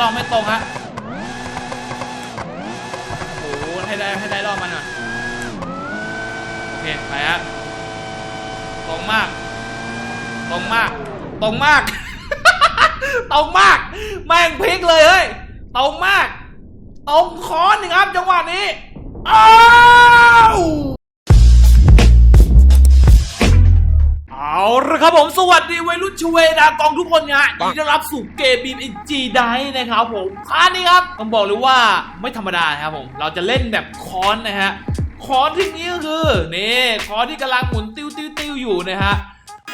รอบไม่ตรงฮะโอ้โหให้ได้ให้ได้รอบมันหน่อยโอเคไปฮะตรงมาก ตรงมาก ตรงมาก ตรงมาก แม่งพลิกเลยเฮ้ยตรงมาก ตรงคอนหนึ่งครับจังหวะนี้อ้าว เอาละครับผมสวัสดีวัยรุ่นชเวดากองทุกคนนะยินดีต้อนรับสู่เกมบีมอิจีไดนะครับผมครั้นี้ครับต้องบอกเลยว่าไม่ธรรมดานะครับผม เราจะเล่นแบบคอนนะฮะคอนที่นี้ก็คือนี่คอนที่กำลังหมุนติ้วติ้วติ้วอยู่นะฮะ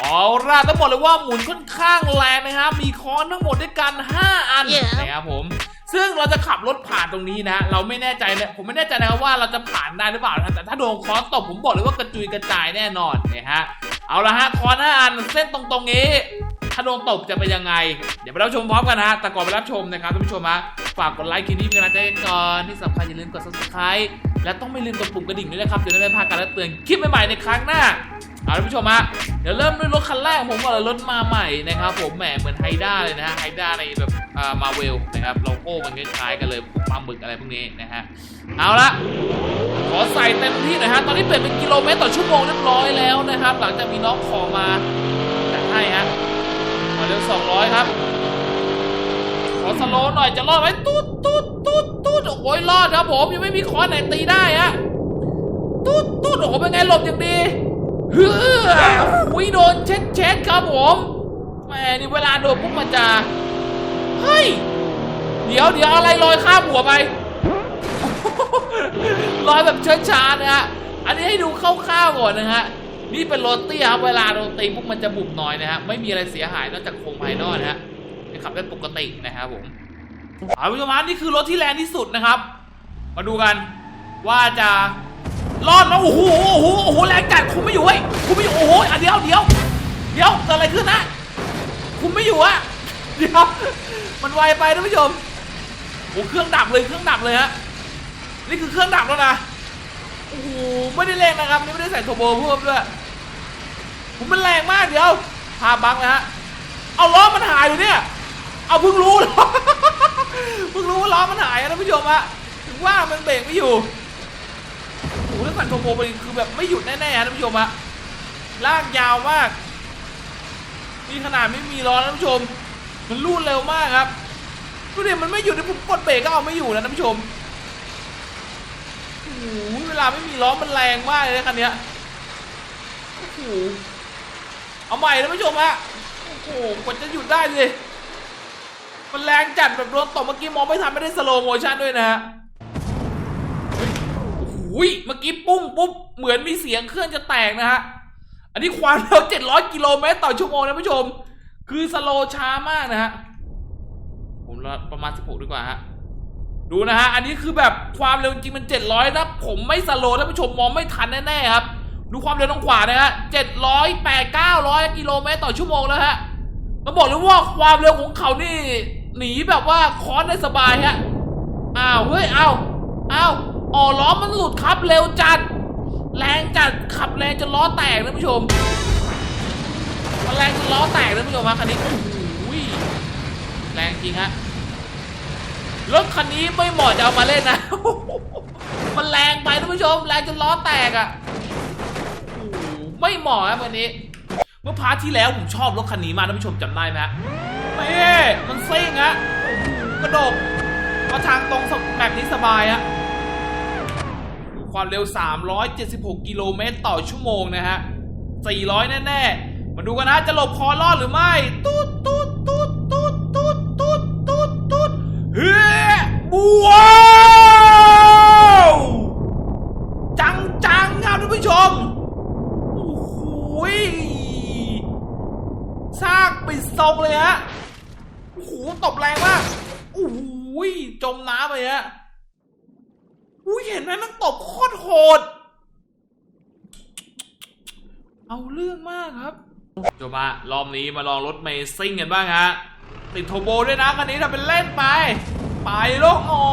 เอาล่ะต้องบอกเลยว่าหมุนค่อนข้างแรงนะครับมีค้อนทั้งหมดด้วยกัน 5 อัน Yeah. นะครับผมซึ่งเราจะขับรถผ่านตรงนี้นะ เราไม่แน่ใจนะผมไม่แน่ใจนะครับว่าเราจะผ่านได้หรือเปล่านะแต่ถ้าโดนค้อนตบผมบอกเลยว่ากระจุยกระจายแน่นอนนะฮะ เอาละฮะคอหน้าอันเส้นตรงตรงๆนี้ถ้าโดนตบจะเป็นยังไง เดี๋ยวไปรับชมพร้อมกันนะฮะแต่ก่อนไปรับชมนะครับท่านผู้ชมฮะฝากกดไลค์คลิปนี้เป็นกำลังใจกันก่อนที่สำคัญอย่าลืมกด subscribe และต้องไม่ลืมกดปุ่มกระดิ่งด้วยนะครับจะได้ไม่พลาดการรับเตือนคลิปใหม่ๆในครั้งหน้าเอาท่านผู้ชมฮะเดี๋ยวเริ่มด้วยรถคันแรกของผมก่อนเลยรถมาใหม่นะครับผมแหมเหมือนไฮด้าเลยนะฮะไฮด้าในแบบอ่ามาเวลนะครับโลโก้มันคล้ายๆกันเลยปลาหมึกอะไรพวกนี้นะฮะเอาละขอใส่เต็มที่หน่อยฮะตอนนี้เปลี่ยนเป็นกิโลเมตรต่อชั่วโมงเรียบร้อยแล้วนะครับ หลังจากมีน้องขอมาแต่ให้ฮะขอเร็ว200 ครับ ขอสโลว์หน่อยจะรอดไหมตุ๊ดตุ๊ดตุ๊ดตุ๊ดโอ้ยรอดครับผมยังไม่มีคอนไหนตีได้ฮะตุ๊ดตุ๊ดโอ้โหเป็นไงหลบอย่างดีเฮ้อุ๊ยโดนเช็ดเช็ดครับผมแหมนี่เวลาโดนปุ๊บมันจะเฮ้ยเดี๋ยวเดี๋ยวอะไรลอยข้ามหัวไปลอยแบบช้าๆนะฮะอันนี้ให้ดูคร่าวๆก่อนนะฮะนี่เป็นโรตีครับเวลาโดนตีปุ๊บมันจะบุบหน้อยนะฮะไม่มีอะไรเสียหายนอกจากโครงภายนอกนะฮะ ขับได้ปกตินะครับผมเอาผู้ชมฮะนี่คือรถที่แรงที่สุดนะครับ มาดูกันว่าจะรอดไหมโอ้โหโอ้โหโอ้โหแรงจัดคุมไม่อยู่เว้ยคุมไม่อยู่โอ้โหเดี๋ยวเดี๋ยวเดี๋ยวเกิดอะไรขึ้นนะคุมไม่อยู่อะเดี๋ยวมันไวไปท่านผู้ชมโอ้เครื่องดับเลยเครื่องดับเลยฮะนี่คือเครื่องดับแล้วนะโอ้โหไม่ได้แรงนะครับนี่ไม่ได้ใส่โทรโบเพิ่มด้วยผมมันแรงมากเดี๋ยวพาบังนะฮะเอาล้อมันหายอยู่เนี่ย เอาเพิ่งรู้เหรอเพิ่งรู้ว่าล้อมันหายอะท่านผู้ชมอะถึงว่ามันเบรกไม่อยู่โอ้โหแล้วสั่นโทรโบไปคือแบบไม่หยุดแน่ๆอะท่านผู้ชมอะลากยาวมากนี่ขนาดไม่มีล้อนะท่านผู้ชม มันลู่เร็วมากครับดูดิมันไม่หยุดผมกดเบรกก็เอาไม่อยู่นะท่านผู้ชมโอ้โหเวลาไม่มีล้อมันแรงมากเลยคันเนี้ยโอ้โหเอาใหม่ท่านผู้ชมฮะโอ้โหกว่าจะหยุดได้เลย มันแรงจัดแบบโดนตบเมื่อกี้มองไม่ทันไม่ได้สโลโมชั่นด้วยนะฮะเฮ้ยโอ้โหเมื่อกี้ปุ้งปุ๊บเหมือนมีเสียงเครื่องจะแตกนะฮะ อันนี้ความเร็ว700 กิโลเมตรต่อชั่วโมงนะผู้ชม คือสโลช้ามากนะฮะ ผมละประมาณ 16 ดีกว่าฮะ ดูนะฮะ อันนี้คือแบบความเร็วจริงมัน 700นะผมไม่สโลว์ท่านผู้ชมมองไม่ทันแน่ๆครับ ดูความเร็วตรงขวานะฮะ700 8 900 กิโลเมตรต่อชั่วโมงแล้วฮะต้องบอกเลยว่าความเร็วของเขานี่ หนีแบบว่าคอนได้สบายฮะ อ้าว เฮ้ย อ้าวอ้าวอ๋อล้อมันหลุดครับเร็วจัด แรงจัดขับแรงจนล้อแตกนะผู้ชมมันแรงจนล้อแตกนะผู้ชมฮะคันนี้โอ้โหแรงจริงฮะรถคันนี้ไม่เหมาะจะเอามาเล่นนะ มันแรงไปท่านผู้ชม แรงจนล้อแตกอะโอ้โหไม่เหมาะครับวันนี้ เมื่อพาร์ทที่แล้วผมชอบรถคันนี้มากท่านผู้ชมจำได้ไหมฮะนี่มันเซิ่งฮะโอ้โหกระดกมาทางตรงแบบนี้สบายฮะดูความเร็ว 376 กิโลเมตรต่อชั่วโมงนะฮะ 400 แน่ๆ มาดูกันนะ จะหลบคอรอดหรือไม่ ตุ๊ดตุ๊ดตุ๊ดตุ๊ดตุ๊ดตุ๊ดตุ๊ดตุ๊ดเฮ้ยว้าวจังจังๆครับท่านผู้ชม โอ้โหยซาก ปิดทรงเลยฮะโอ้โหตบแรงมากโอ้โหยจมน้ำไปฮะอุ้ยเห็นไหมมันตบโคตรโหด เอาเรื่องมากครับจบมารอบนี้มาลองรถเมซิ่งกันบ้างฮะ ติดโทโบด้วยนะคันนี้ทำเป็นเล่นไป ไปโลกอ่อ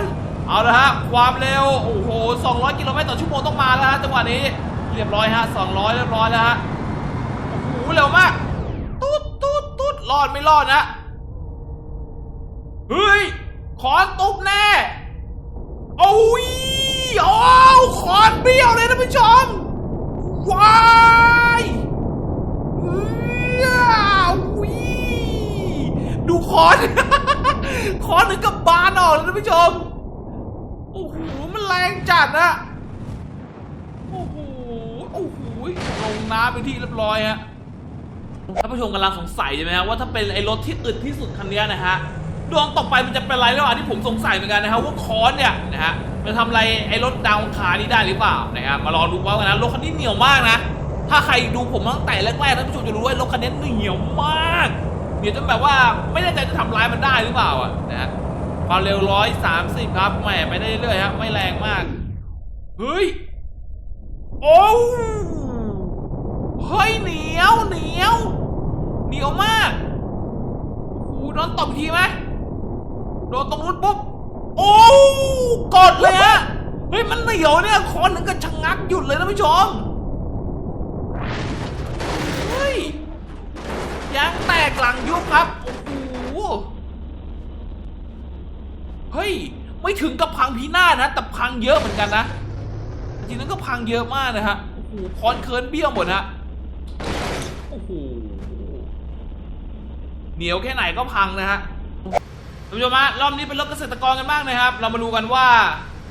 นเอาละฮะ ความเร็ว โอ้โห 200 กิโลเมตรต่อชั่วโมงต้องมาแล้วฮะจังหวะนี้ เรียบร้อยฮะ 200 เรียบร้อยแล้วฮะ โอ้โห เร็วมาก รอดไม่รอดนะ เฮ้ย ขอนตุบแน่โอ้ยโอ้วขอนเบี้ยวเลยนะผู้ชม ว้ายอื้อวิดูขอนขอนถึงกับบานออกเลยนะผู้ชม โอ้โห มันแรงจัดนะโอ้โห โอ้โห ลงน้ำไปที่เรียบร้อยฮะ ท่านผู้ชมกำลังสงสัยใช่ไหมฮะว่าถ้าเป็นไอ้รถที่อึดที่สุดคันนี้นะฮะดวงต่อไปมันจะเป็นอะไรหรือเปล่าที่ผมสงสัยเหมือนกันนะฮะว่าคอนเนี่ยนะฮะมันทำอะไรไอ้รถดาวคานี้ได้หรือเปล่านะครับมาลองดูว่ากันนะรถคันนี้เหนียวมากนะ ถ้าใครดูผมตั้งแต่แรกๆท่านผู้ชมจะรู้ว่ารถคันนี้เหนียวมากเหนียวจนแบบว่าไม่แน่ใจจะทำร้ายมันได้หรือเปล่าอะนะฮะความเร็วร้อยสามสิบครับแหมไปได้เรื่อยๆครับไม่แรงมากเฮ้ยโอ้ เฮ้ยเหนียวเหนียวเหนียวมากโอ้โหโดนตบอีกทีไหมโดนตรงนู้นปุ๊บ โอ้กดเลยฮะ เฮ้ยมันเหนียวเนี่ยคอหนึ่งก็ชะงักหยุดเลยนะผู้ชม เฮ้ยยางแตกหลังยุบครับ โอ้โห เฮ้ย ไม่ถึงกับพังพินาศนะ แต่พังเยอะเหมือนกันนะ จริงๆนั้นก็พังเยอะมากนะฮะ โอ้โหคอนเคิร์นเบี้ยวหมดฮะ โอ้โหเหนียวแค่ไหนก็พังนะฮะท่านผู้ชมฮะรอบนี้เป็นรถเกษตรกรกันบ้างนะครับ เรามาดูกันว่า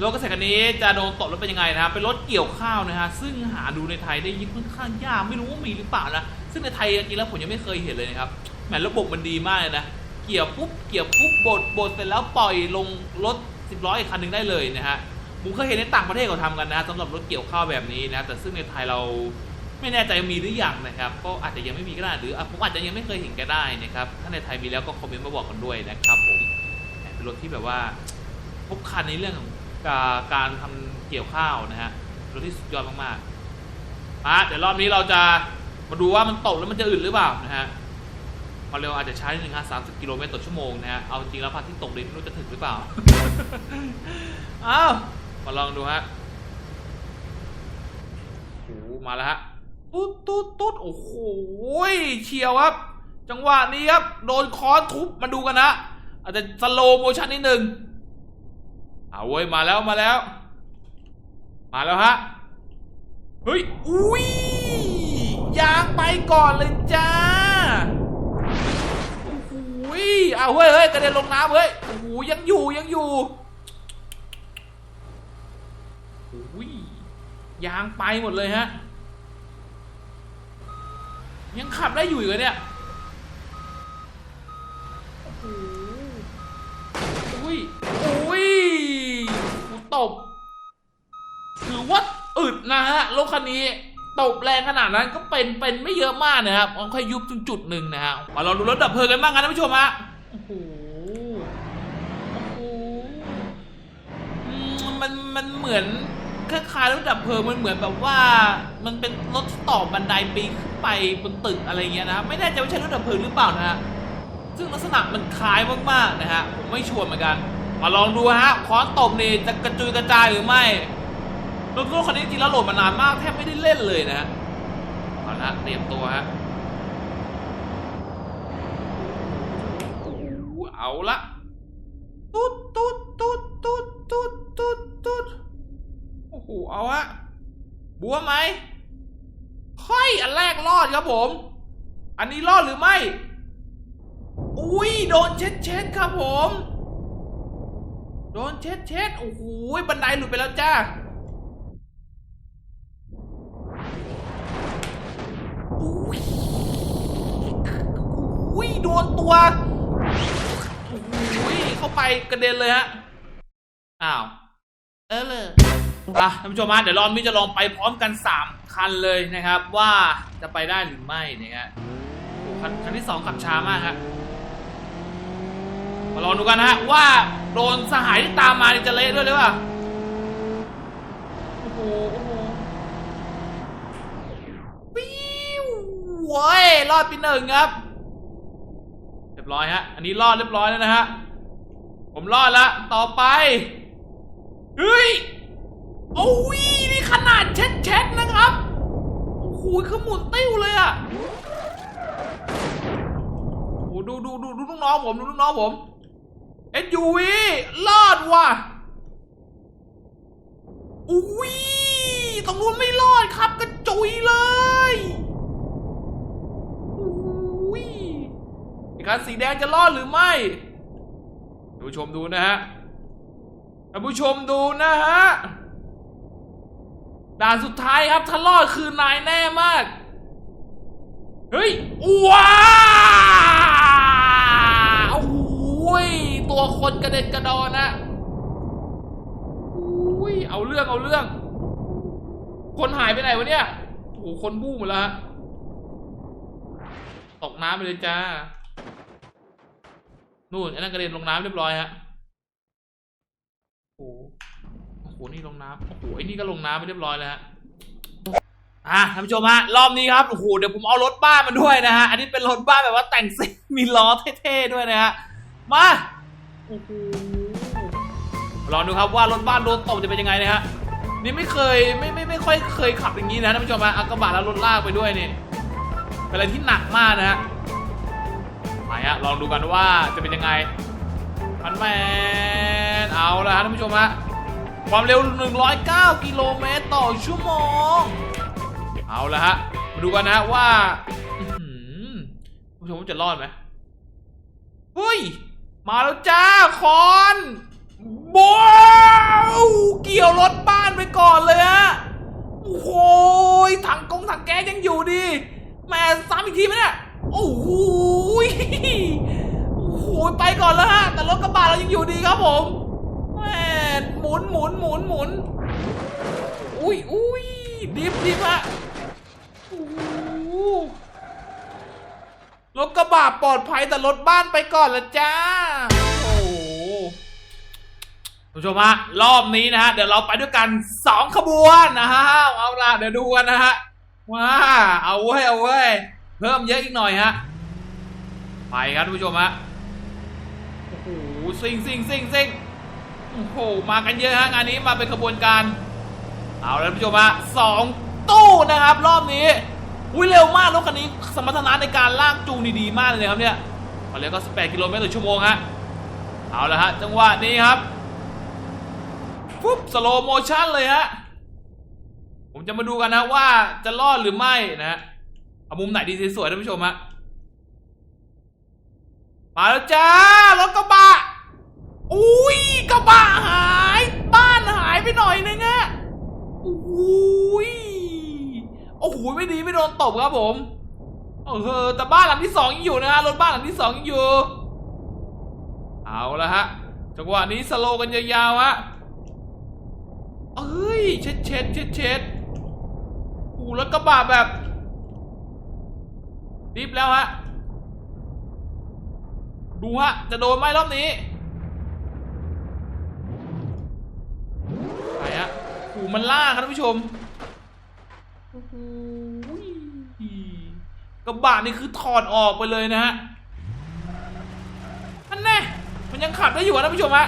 รถเกษตรคันนี้จะโดนตกรถเป็นยังไงนะครับเป็นรถเกี่ยวข้าวนะฮะซึ่งหาดูในไทยได้ยิ่งค่อนข้างยากไม่รู้ว่ามีหรือเปล่านะซึ่งในไทยจริงๆแล้วผมยังไม่เคยเห็นเลยนะครับแหมระบบมันดีมากเลยนะเกี่ยวปุ๊บเกี่ยวปุ๊บบดบดเสร็จแล้วปล่อยลงรถสิบล้ออีกคันหนึ่งได้เลยนะฮะผมเคยเห็นในต่างประเทศเขาทำกันนะสำหรับรถเกี่ยวข้าวแบบนี้นะแต่ซึ่งในไทยเรา ไม่แน่ใจมีหรือยังนะครับ ก็อาจจะยังไม่มีก็ได้หรือผมอาจจะยังไม่เคยเห็นก็ได้นะครับ ถ้าในไทยมีแล้วก็คอมเมนต์มาบอกกันด้วยนะครับผมเป็นรถที่แบบว่าพบคันในเรื่องของการการทำเกี่ยวข้าวนะฮะรถที่สุดยอดมากๆอะเดี๋ยวรอบนี้เราจะมาดูว่ามันตกแล้วมันจะอึดหรือเปล่านะฮะความเร็วอาจจะใช้านิดนึงฮะสามสิบกิโลเมตรต่อชั่วโมงนะฮะ เอาจริงแล้วพัดที่ตกเลยไม่รู้จะถึงหรือเปล่า อ้าว มาลองดูฮะโอ้มาแล้วฮะ ตุ๊ดตุ๊ดตุ๊ดโอ้โหเชียวครับ จังหวะนี้ครับ โดนคอนทุบมาดูกันนะ อาจจะสโลโมชั่นนิดหนึ่งเอาเว้ยมาแล้วมาแล้ว มาแล้วฮะ เฮ้ย อุ้ยยางไปก่อนเลยจ้าโอ้โหเอาเฮ้ยเฮ้ยกระเด็นลงน้ำเฮ้ยโอ้โหยังอยู่ยังอยู่โอ้ยยางไปหมดเลยฮะ ยังขับได้อยู่อีกเหรอเนี่ยโอ้โหอุ้ยอุ้ยกูตบ ถือว่าอึดนะฮะรถคันนี้ตบแรงขนาดนั้นก็เป็นเป็นไม่เยอะมากนะครับเอแค่ยุบถึงจุดหนึ่งนะฮะมาลองดูรถดับเพลิงกันบ้างกันท่านผู้ชมฮะโอ้โหโอ้โหมันมันเหมือน คล้ายๆรถดับเพลิงมันเหมือนแบบว่า มันเป็นรถต่อบันไดปีนขึ้นไปบนตึกอะไรเงี้ยนะไม่แน่ใจว่าใช่รถดับเพลิงหรือเปล่านะฮะซึ่งลักษณะมันคล้ายมากๆนะฮะผมไม่ชัวร์เหมือนกัน มาลองดูฮะค้อนตบนี่จะกระจุยกระจายหรือไม่รถรถคันนี้จริงแล้วโหลดมานานมากแทบไม่ได้เล่นเลยนะฮะเอาละเตรียมตัวฮะเอาละตุ๊ดตุ๊ดตุ๊ดตุ๊ดตุ๊ดตุ๊ด โอ้โหเอาฮะบัวไหมค่อยอันแรกรอดครับผม อันนี้รอดหรือไม่ อุ้ยโดนเช็ดเช็ดครับผม โดนเช็ดเช็ดโอ้โหบันไดหลุดไปแล้วจ้าอุ้ยอุ้ยโดนตัวโอ้โหเข้าไปกระเด็นเลยฮะอ้าว เออเลย อะท่านผู้ชมฮะเดี๋ยวรอบนี้จะลองไปพร้อมกัน 3 คันเลยนะครับ ว่าจะไปได้หรือไม่นะฮะคันคันที่ 2 ขับช้ามากฮะมาลองดูกันนะฮะว่าโดนสหายที่ตามมาจะเละด้วยหรือเปล่าโอ้โหโอ้โหปิ้วเว้ยรอดไปหนึ่งครับ เรียบร้อยฮะ อันนี้รอดเรียบร้อยแล้วนะฮะ ผมรอดละต่อไปเฮ้ย โอ้ยนี่ขนาดเช็ดเช็ดๆนะครับ โอ้โหคือหมุนติ้วเลยอะโอ้ดูดูดูดูลูกน้องผมดูลูกน้องผม SUV รอดว่ะอุ้ยตรงนู้นไม่รอดครับกระจุยเลยอุ้ยไอ้คันสีแดงจะรอดหรือไม่ท่านผู้ชมดูนะฮะท่านผู้ชมดูนะฮะ ด่านสุดท้ายครับถ้ารอดคือนายแน่มาก เฮ้ยว้าวโอ้ยตัวคนกระเด็นกระดอนนะอุ้ยเอาเรื่องเอาเรื่อง คนหายไปไหนวะเนี่ยโอ้โหคนบู้หมดแล้วฮะตกน้ำไปเลยจ้า นู่นไอ้นั่นกระเด็นลงน้ำเรียบร้อยฮะโอ้โหโอ้โห นี่ลงน้ำโอ้โหไอ้นี่ก็ลงน้ำไปเรียบร้อยแล้วฮะอะท่านผู้ชมฮะรอบนี้ครับโอ้โหเดี๋ยวผมเอารถบ้านมาด้วยนะฮะอันนี้เป็นรถบ้านแบบว่าแต่งซิ่งมีล้อเท่ๆด้วยนะฮะมาโอ้โหลองดูครับว่ารถบ้านโดนตบจะเป็นยังไงนะฮะนี่ไม่เคยไม่ไม่ไม่ค่อยเคยขับอย่างนี้นะท่านผู้ชมฮะอากรบะแล้วรถลากไปด้วยนี่เป็นอะไรที่หนักมากนะฮะมาฮะลองดูกันว่าจะเป็นยังไงมันแมนเอาละฮะท่านผู้ชมฮะ ความเร็ว 109 กิโลเมตรต่อชั่วโมง เอาละฮะ มาดูกันนะว่าผู้ชมจะรอดไหมเฮ้ย มาแล้วจ้า คอนบ้าวเกี่ยวรถบ้านไปก่อนเลยฮะ โอ้โหถังกงถังแก๊สยังอยู่ดีแม่ซ้ำอีกทีไหมเนี่ย โอ้โหยโอ้โห ไปก่อนแล้วฮะ แต่รถกระบะเรายังอยู่ดีครับผม แหม่หมุนหมุนหมุนหมุนอุ้ยอุ้ยดิฟดิฟฮะโอ้โหรถกระบะปลอดภัยแต่รถบ้านไปก่อนละจ้า โอ้โหผู้ชมฮะรอบนี้นะฮะ เดี๋ยวเราไปด้วยกันสองขบวนนะฮะ เอาละเดี๋ยวดูกันนะฮะ ว้า เอาเว้ย เอาเว้ย เพิ่มเยอะอีกหน่อยฮะ ไปครับผู้ชมฮะ โอ้โหซิงซิงซิงซิง โอ้โหมากันเยอะฮะงานนี้มาเป็นขบวนการ เอาและท่านผู้ชมฮะสองตู้นะครับ รอบนี้อุ้ยเร็วมากรถคันนี้สมรรถนะในการลากจูงดีๆมากเลยครับเนี่ยมาเร็วก็ 18 กิโลเมตรต่อชั่วโมงฮะเอาละฮะจังหวะนี้ครับปุ๊บสโลโมชั่นเลยฮะผมจะมาดูกันนะว่าจะรอดหรือไม่นะฮะเอามุมไหนดีสวยๆท่านผู้ชมฮะมาแล้วจ้ารถกระบะ อุ้ยกระบะหาย บ้านหายไปหน่อยนึงอะอุ้ยโอ้โหไม่ดีไม่โดนตบครับผมเออแต่บ้านหลังที่สองยังอยู่นะฮะรถบ้านหลังที่สองยังอยู่ เอาละฮะจังหวะนี้สโลกันยาวๆฮะเอ้ยเช็ดเช็ดเช็ดเช็ดโอ้แล้วกระบะแบบรีบแล้วฮะดูฮะจะโดนไหมรอบนี้ อ้มันล่าครับท่านผู้ชมโอ้โหกระบะนี่คือถอดออกไปเลยนะฮะอันแน่มันยังขับได้อยู่อะท่านผู้ชมฮะ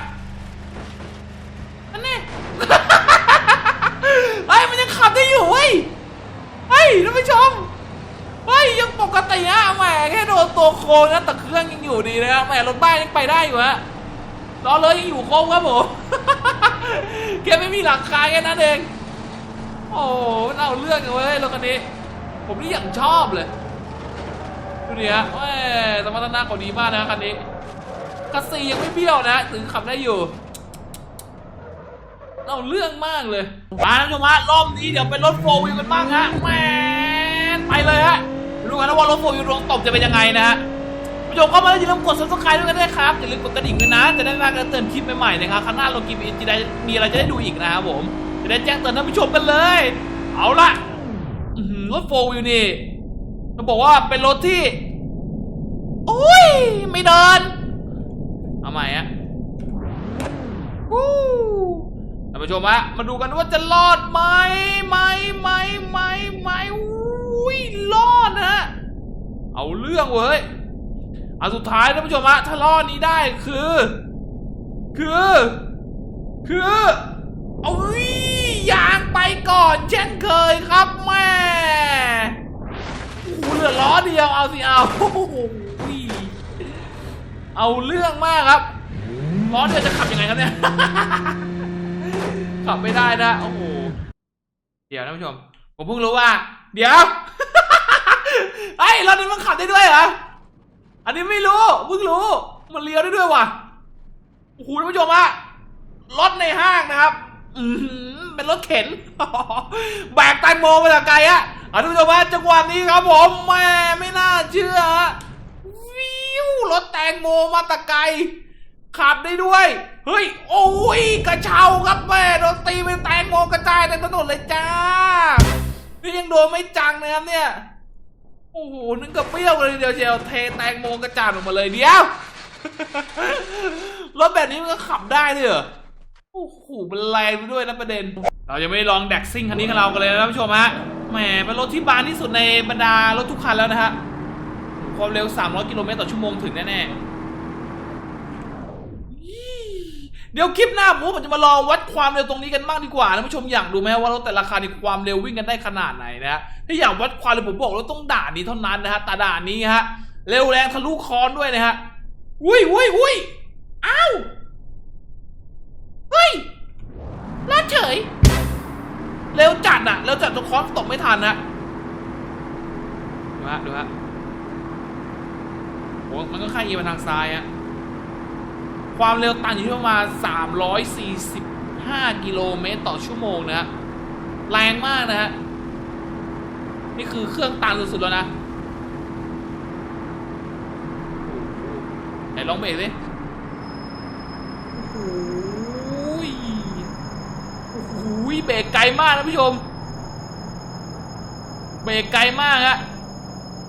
อันแน่เฮ้ยมันยังขับได้อยู่เว้ยเฮ้ยท่านผู้ชมเฮ้ยยังปกติอะแหมแค่โดนตัวโค้งนะแต่เครื่องยังอยู่ดีนะแหมรถบ้านยังไปได้อยู่ฮะล้อเลยยังอยู่ครบครับผม แค่ไม่มีหลังคาแค่นั้นเอง โอ้มันเอาเรื่องกันเว้ยรถคันนี้ ผมนี่อย่างชอบเลย ดูดิฮะแหมสมรรถนะเขาดีมากนะคันนี้คัสซียังไม่เบี้ยวนะถึงขับได้อยู่เอาเรื่องมากเลย มาท่านผู้ชมฮะรอบนี้เดี๋ยวเป็นรถโฟวิวกันบ้างฮะแมนไปเลยฮะดูกันนะว่ารถโฟวิวดวงตบจะเป็นยังไงนะฮะ ผู้ชมเข้ามาแล้วอย่าลืมกด subscribe ด้วยกันด้วยครับ อย่าลืมกดกระดิ่งด้วยนะ จะได้ไม่พลาดการเตือนคลิปใหม่ๆนะครับข้างหน้าลงคลิปจะได้มีอะไรจะได้ดูอีกนะครับผม จะได้แจ้งเตือนท่านผู้ชมกันเลย เอาละรถโฟวิวนี่ต้องบอกว่าเป็นรถที่ โอ้ย ไม่เดิน เอาใหม่ฮะวู้ท่านผู้ชมฮะมาดูกันว่าจะรอดไหมไหมไหมไหมไหมอุ้ยรอดนะฮะเอาเรื่องเว้ย อาสุดท้ายท่านผู้ชมฮะถ้ารอดนี้ได้คือ คือ คือเอายยางไปก่อน เช่นเคยครับแม่โอ้เหลือล้อเดียวเอาสิเอาโอ้โหเอาเรื่องมากครับล้อเดียวจะขับยังไงครับเนี่ยขับไม่ได้นะโอ้โหเดี๋ยวท่านผู้ชม ผมเพิ่งรู้ว่า เดี๋ยวไอ้รถนี้มันขับได้ด้วยเหรอ อันนี้ไม่รู้เพิ่งรู้ มันเลี้ยวได้ด้วยว่ะโอ้โหท่านผู้ชมอะรถในห้างนะครับ อืเป็นรถเข็น แบกแตงโมมาจากไกลอะท่านผู้ชมว่าจังหวะนี้ครับผมแหม่ไม่น่าเชื่อวิวรถแตงโมมาตะไกลขับได้ด้วย เฮ้ย โอ้ย กระเช้าครับแม่โดนตีเป็นแตงโมกระจายเต็มถนนเลยจ้า นี่ยังโดนไม่จังนะครับเนี่ย โอ้โหนึงกับเปรี้ยวเลยเดียวเชียวเทแตงโมกระจานออกมาเลยเดียวรถแบบนี้มันก็ขับได้เลยเหรอโอ้โหมันแรงไปด้วยนะประเด็น เรายังไม่ลองแดกซิ่งคันนี้กับเรากันเลยนะท่านผู้ชมฮะแหมเป็นรถที่บานที่สุดในบรรดารถทุกคันแล้วนะฮะความเร็ว 300 กิโลเมตรต่อชั่วโมงถึงแน่ๆ เดี๋ยวคลิปหน้าผมผมจะมาลองวัดความเร็วตรงนี้กันบ้างดีกว่าท่านผู้ชมอยากดูไหมว่ารถแต่ละคันในความเร็ววิ่งกันได้ขนาดไหนนะฮะถ้าอยากวัดความเร็วผมบอกเลยต้องด่านนี้เท่านั้นนะฮะต่ด่านนี้ฮะเร็วแรงทะลุคอนด้วยนะฮะอุ้ยอุ้ยอุ้ยอ้าวเฮ้ยรอดเฉย เร็วจัดอะเร็วจัดจนคอนตกไม่ทันนะดูฮะดูฮะโอ้มันก็ค่ายเอียงมาทางซ้ายอะ ความเร็วตันอยู่ที่ประมาณ 345 กิโลเมตรต่อชั่วโมงนะฮะแรงมากนะฮะนี่คือเครื่องตันสุดๆแล้วนะไหนลองเบรกสิโอ้ยโอ้โหเบรกไกลมากนะผู้ชม เบรกไกลมากฮะ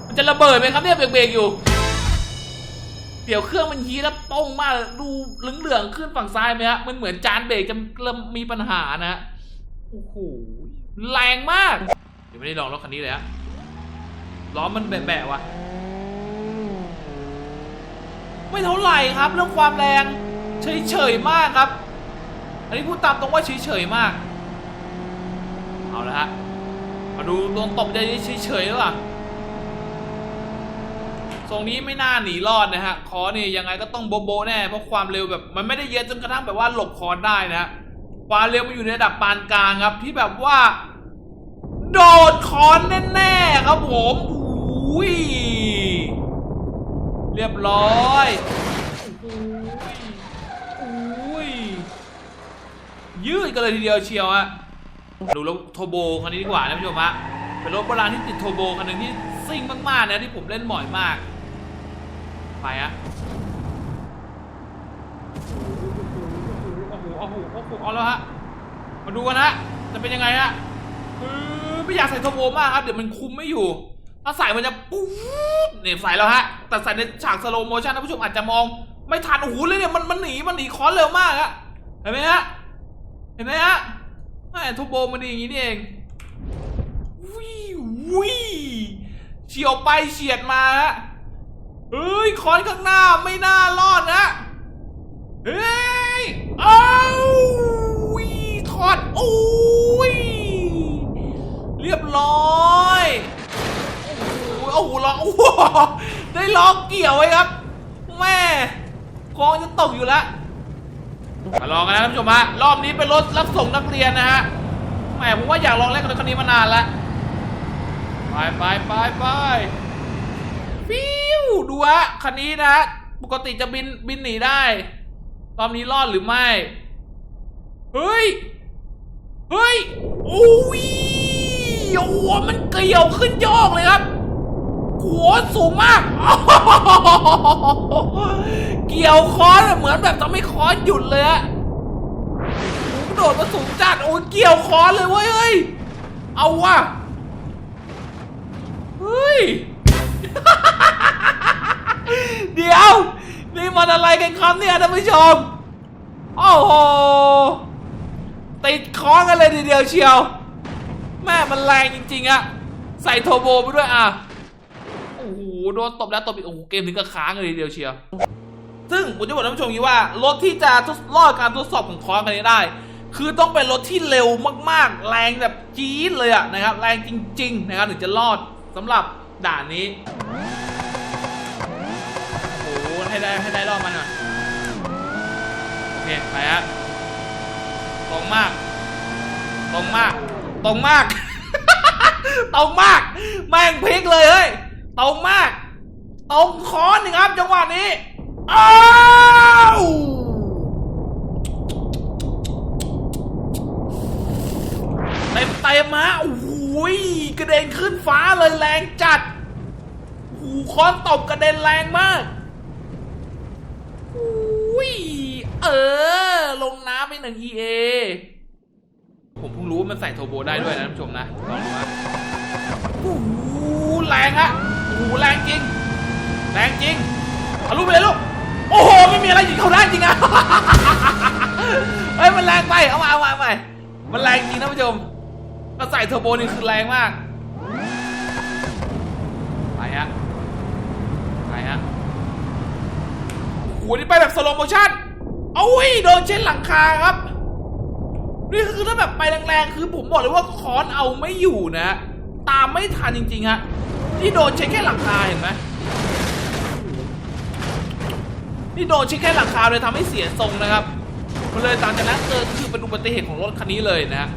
มันจะระเบิดไหมครับเนี่ยเบรกเบรกอยู่ เดี๋ยวเครื่องมันฮีแล้วป้องมากดูเหลืองๆขึ้นฝั่งซ้ายไหมฮะมันเหมือนจานเบรกจะเริ่มมีปัญหานะฮะโอ้โหแรงมาก เดี๋ยวไม่ได้ลองรถคันนี้เลยฮะล้อมันแบะๆว่ะไม่เท่าไหร่ครับ เรื่องความแรงเฉยๆมากครับ อันนี้พูดตามตรงว่าเฉยๆมาก เอาละฮะมาดูดวงตบจะเฉยๆหรือเปล่า ทรงนี้ไม่น่าหนีรอดนะฮะคอนี่ยังไงก็ต้องโบโบแน่เพราะความเร็วแบบ มันไม่ได้เยอะจนกระทั่งแบบว่าหลบคอได้นะฮะความเร็วมันอยู่ในระดับปานกลางครับ ที่แบบว่า โดดคอนแน่ๆครับผมอุ้ยเรียบร้อยอ้ยโอ้ยยืดกันเลยทีเดียวเชียวฮะดูรถโทโบคันนี้ดีกว่านะผู้ชมฮะเป็นรถโบราณที่ติดโทโบคันหนึ่งที่ซิ่งมากๆนะที่ผมเล่นบ่อยมาก ไปฮะโอ้โหโอ้โหโอ้โหเอาแล้วฮะ มาดูกันฮะ จะเป็นยังไงฮะไม่อยากใส่โทโบมากครับ เดี๋ยวมันคุมไม่อยู่ ถ้าใส่มันจะปุ๊บเนี่ยใส่แล้วฮะ แต่ใส่ในฉากสโลโมชั่นท่านผู้ชมอาจจะมอง ไม่ทัน โอ้โหเลยเนี่ยมันมันหนี มันหนีคอนเร็วมากอะเห็นไหมฮะ เห็นไหมฮะแม่ทูโบมันดีอย่างนี้นี่เองวิววิเฉียวไปเฉียดมาฮะ เฮ้ยคอนข้างหน้าไม่น่ารอดนะ เฮ้ย เอ้าวิถอดโอ้ย เรียบร้อย โอ้โหล้อโอ้โหได้ล้อเกี่ยวไว้ครับ แม่คองจะตกอยู่แล้วมาลองกันนะท่านผู้ชมฮะ รอบนี้เป็นรถรับส่งนักเรียนนะฮะ แหมผมว่าอยากลองเล่นกับรถคันนี้มานานแล้ว ไปไปไปไปฟิว ดูฮะคันนี้นะปกติจะบินบินหนีได้ รอบนี้รอดหรือไม่ เฮ้ย เฮ้ยโอ้ยโอ้โหมันเกี่ยวขึ้นโยกเลยครับหัวสูงมาก เกี่ยวคอนเหมือนแบบจะไม่คอนหยุดเลยอะโอ้โดดมาสูงจัดโอ้ยเกี่ยวคอนเลยเว้ยเฮ้ยเอาว่ะ เฮ้ย เดี๋ยว นี่มันอะไรกันครับเนี่ยท่านผู้ชม โอ้โห ติดคอนกันเลยทีเดียวเชียว แม่มันแรงจริงๆอะใส่โทโบไปด้วยอะโอ้โห โดนตบแล้วตบอีก โอ้โห เกมถึงกับค้างเลยทีเดียวเชียว ซึ่งผมจะบอกท่านผู้ชมอย่างนี้ว่ารถที่จะทดรอดการทดสอบของคอร์สคันนี้ได้คือต้องเป็นรถที่เร็วมากๆ แรงแบบจี๊ดเลยอะนะครับ แรงจริง ๆ นะครับถึงจะรอดสำหรับ ด่านนี้ โอ้โหให้ได้ให้ได้รอบมันหน่อยเนี่ยไปครับตรงมาก ตรงมาก ตรงมาก ตรงมาก แม่งพลิกเลยเฮ้ย ตรงมาก ตรงคอนหนึ่ครับจังหวะนี้อ้าวเต็มเต็มมาโอ้โห้ยกระเด็นขึ้นฟ้าเลยแรงจัดโอ้อนตบกระเด็นแรงมากอุ้ยเออ ลงน้ำไปหนึ่ง EA ผมเพิ่งรู้ว่ามันใส่โทโบได้ด้วยนะท่านผู้ชมนะลองดูฮะโอ้โหแรงฮะโอ้โหแรงจริง แรงจริงเอาลูกไปเลยลูก โอ้โห ไม่มีอะไรยิงเขาได้จริงอะเฮ้ย มันแรงไป เอามาเอามาเอามามันแรงจริงนะผู้ชม ก็ใส่เทอร์โบนี่คือแรงมากไปฮะไปฮะโอ้โหนี่ไปแบบสโลโมชั่นเอาวิโดนเช่นหลังคาครับ นี่คือถ้าแบบไปแรงๆ คือผมบอกเลยว่าคอนเอาไม่อยู่นะ ตามไม่ทันจริงๆฮะนี่โดนเช็คแค่หลังคาเห็นไหมนี่โดนชิคแค่หลังคาเลยทำให้เสียทรงนะครับมันเลยตามจากนั้นเกิดคือเป็นอุบัติเหตุของรถคันนี้เลยนะฮะ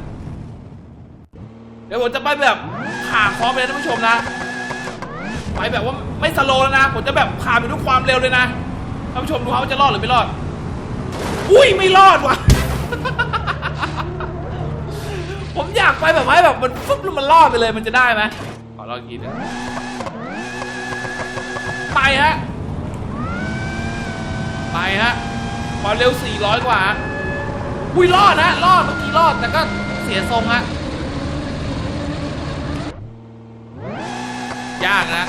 เดี๋ยวผมจะไปแบบผ่าคอไปเลยท่านผู้ชมนะ ไปแบบว่าไม่สโลแล้วนะ ผมจะแบบผ่าไปด้วยความเร็วเลยนะท่านผู้ชมดูเขาจะรอดหรือไม่รอด อุ้ยไม่รอดว่ะ ผมอยากไปแบบให้แบบมันฟึ๊บแล้วมันรอดไปเลยมันจะได้ไหมขอลองอีกทีหนึงไปฮะ ไปฮะความเร็ว 400 กว่า อุ้ยรอดนะรอดเมื่อกี้รอดแต่ก็เสียทรงฮะ ยากนะ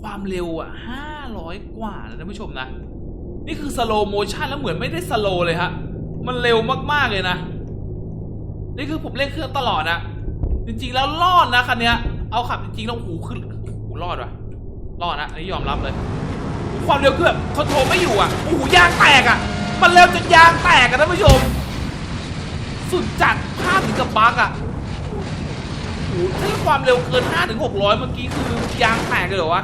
ความเร็วอะ500กว่านะท่านผู้ชมนะ นี่คือสโลโมชันแล้วเหมือนไม่ได้สโลเลยฮะ มันเร็วมากๆเลยนะ นี่คือผมเล่นเครื่องตลอดนะ จริงๆแล้วรอดนะคันเนี้ย เอาขับจริงๆแล้วหูขึ้นหูรอดว่ะ รอดนะ อันนี้ยอมรับเลย ความเร็วคือแบบคอนโทรลไม่อยู่อะ โอ้โหยางแตกอะ มันเร็วจนยางแตกอะท่านผู้ชม สุดจัดภาพถึงกับบั๊กอะโอ้โหถ้าความเร็วเกิน 5 ถึง 600 เมื่อกี้คือยางแตกเลยเหรอวะ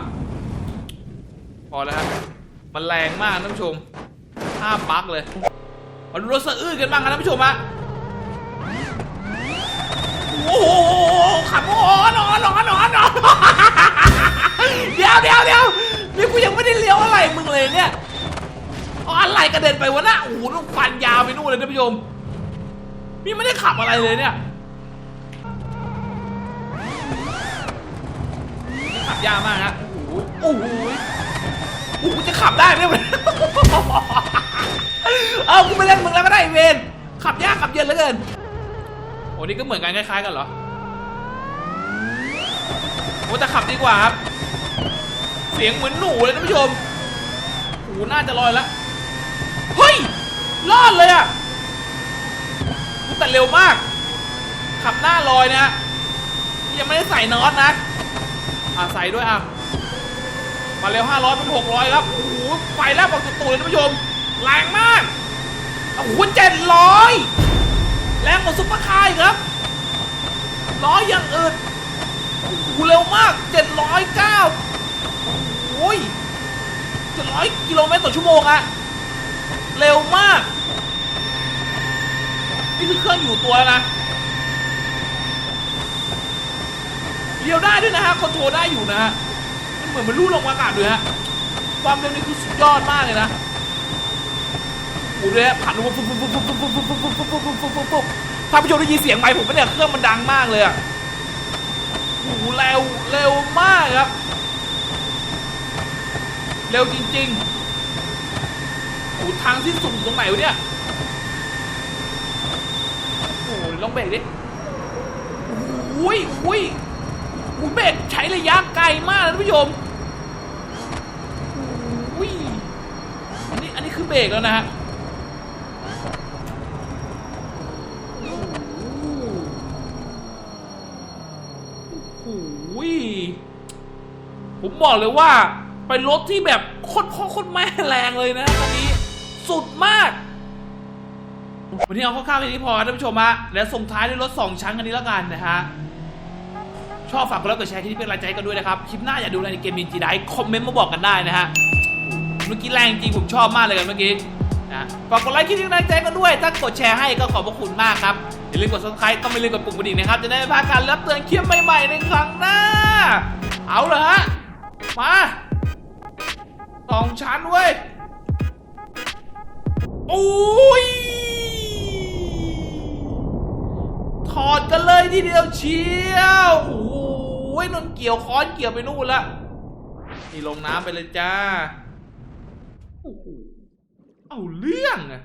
พอแล้วครับ มันแรงมากท่านผู้ชมภาพบั๊กเลยมาดูรถสะอื้นกันบ้างครับท่านผู้ชมฮะโอ้โหขับโอ้โหนอนนอนนอนนอนเดี๋ยวเดี๋ยวเดี๋ยวนี่กูยังไม่ได้เลี้ยวอะไรมึงเลยเนี่ย อะไรกระเด็นไปวะน่ะโอ้โหต้องฟันยาวไปนู่นเลยท่านผู้ชมนี่ไม่ได้ขับอะไรเลยเนี่ยขับยากมากฮะโอ้โหโอ้โหโอ้โหจะขับได้ไหมวะเอากูไม่เล่นมึงแล้วก็ได้ไอ้เวนขับยากขับเย็นเหลือเกินโอ้นี่ก็เหมือนกันคล้ายๆกันเหรอโอ้แต่ขับดีกว่าครับ เสียงเหมือนหนูเลยท่านผู้ชมโอ้น่าจะลอยแล้ว เฮ้ยรอดเลยอะโอ้แต่เร็วมาก ขับหน้าลอยนะยังไม่ได้ใส่น็อตนะ อะใส่ด้วยอะมาเร็ว500เป็น600ครับโอ้โหไฟแลบออกจากตูดเลยท่านผู้ชมแรงมากโอ้โห700แรงกว่าซุปเปอร์คาร์ครับร้อยอย่างอื่นโอ้โหเร็วมาก709โอ้ย700กิโลเมตรต่อชั่วโมงอะ เร็วมาก นี่คือเครื่องอยู่ตัวนะเลี้ยวได้ด้วยนะฮะคอนโทรลได้อยู่นะฮะมันเหมือนมันลู่ลงอากาศด้วยฮะความเร็วนี่คือสุดยอดมากเลยนะโอ้โหเลยผ่านปุ๊บปุ๊บปุ๊บปุ๊บปุ๊บปุ๊บปุ๊บปุ๊บปุ๊บปุ๊บปุ๊บปุ๊บปุ๊บถ้าผู้ชมได้ยินเสียงไมค์ผมปะเนี่ยเครื่องมันดังมากเลยอะโอ้โหเร็วเร็วมากครับ เร็วจริง ๆ โอ้ทางที่สุดอยู่ตรงไหนวะเนี่ย โอ้ลองเบรกดิโอ้ยโอ้ยโอ้ยเบรกใช้ระยะไกลมากนะท่านผู้ชมโอ้ยอันนี้อันนี้คือเบรกแล้วนะฮะโอ้โหผมบอกเลยว่าเป็นรถที่แบบโคตรพ่อโคตรแม่แรงเลยนะคันนี้ สุดมาก วันนี้เอาคร่าวๆแค่นี้พอท่านผู้ชมฮะแล้วส่งท้ายด้วยรถสองชั้นคันนี้แล้วกันนะฮะ ชอบฝากกดไลค์กดแชร์คลิปนี้เป็นกำลังใจกันด้วยนะครับ คลิปหน้าอยากดูอะไรในเกมมินจีไดคอมเมนต์มาบอกกันได้นะฮะ เมื่อกี้แรงจริงผมชอบมากเลยกันเมื่อกี้นะฝากกดไลค์คลิปนี้กำลังใจกันด้วย ถ้ากดแชร์ให้ก็ขอบพระคุณมากครับอย่าลืมกด subscribe ก็ไม่ลืมกดปุ่มกระดิ่งนะครับ จะได้ไม่พลาดการรับเตือนคลิปใหม่ๆในครั้งหน้า เอาเลยฮะ มาสองชั้นเว้ย โอ้ย ถอดกันเลยทีเดียวเชียวโอ้ยนนเกี่ยวค้อนเกี่ยวไปนู่นละ นี่ลงน้ำไปเลยจ้า โอ้เอาเรื่องอะ